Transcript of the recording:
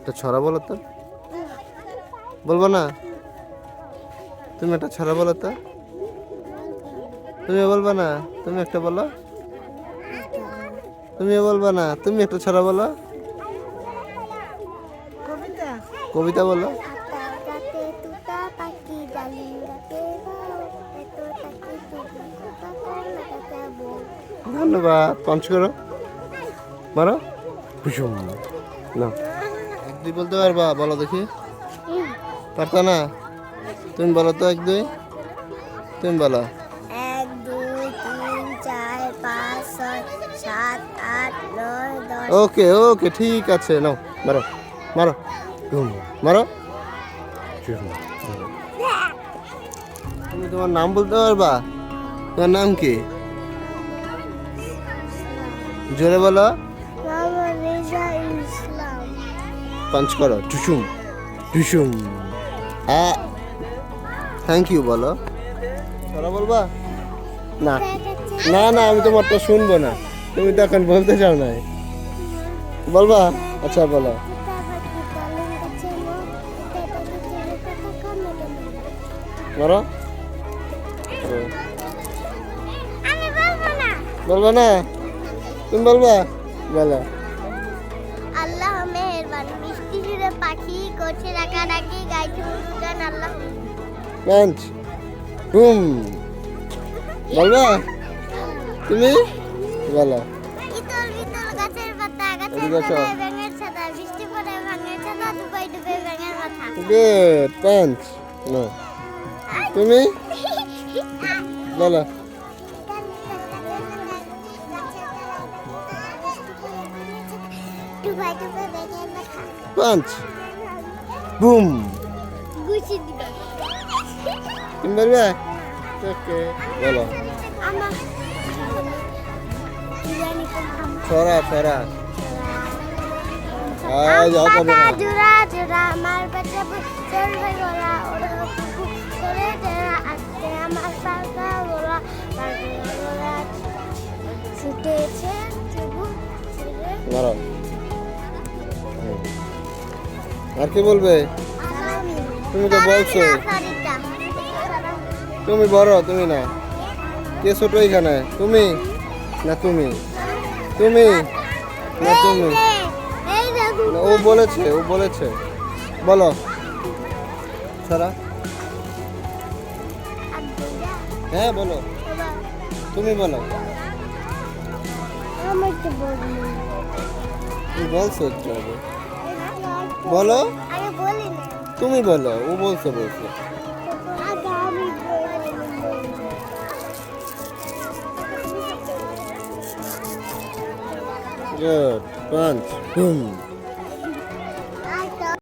একটা ছড়া বলো তো। বলব না? তুমি একটা ছড়া বলো তো। তুমি বলবা না? তুমি একটা বলো। তুমি বলবা না? তুমি একটা ছড়া বলো। কবিতা? কবিতা বলো। ধন্যবাদ পঞ্চ করো। মারো। কুসুম না। দুই বলতে পারবা? বলো দেখি। পারতা না? তুমি বলো তো এক দুই। তুমি বলো। এক দুই তিন চার পাঁচ ছয় সাত আট নয় দশ। ওকে ওকে ঠিক আছে। নাও মারো মারো। মারো। তুমি তোমার নাম বলতে পারবা? তোমার নাম কি? জোরে বলো। পাঞ্চ করো। টুসুম। টুসুম। হ্যাঁ থ্যাংক ইউ বলো। তোরা বলবা? না। না না আমি তোমারটা শুনব না। তুমি তো এখন বলতে চাও না বলবা? আচ্ছা বলো। বলব বলবা না? তুমি বলবা? বলো। করছে ডাকাডাকি গাইছে গান আল্লাহ। বলবা? তুমি? বলো। ইতল বিতল গাছের পাতা গাছের এদিকে ব্যাঙের ছাতা বৃষ্টি পড়ে ভাঙের ছাতা ডুবাই ডুবে ব্যাঙের মাথা। গুড পাঞ্চ নো তুমি? বলো। ডুবাই বুম তুমি বলবে ওকে বলো ছড়া ছড়া আমার ওরা আজকে পাকা গোলা ছুটেছে মারো আর কি বলবে? তুমি তো বলছো। তুমি বড় তুমি না। কে ছোট এখানে? তুমি না তুমি? তুমি না তুমি? ও বলেছে ও বলেছে। বলো। সারা হ্যাঁ বলো। তুমি বলো। বলছো একটু বলো। আগে বলি না। তুমি বলো ও বলছে বলছে। আগে আমি বলি। গুড পাঁচ হুম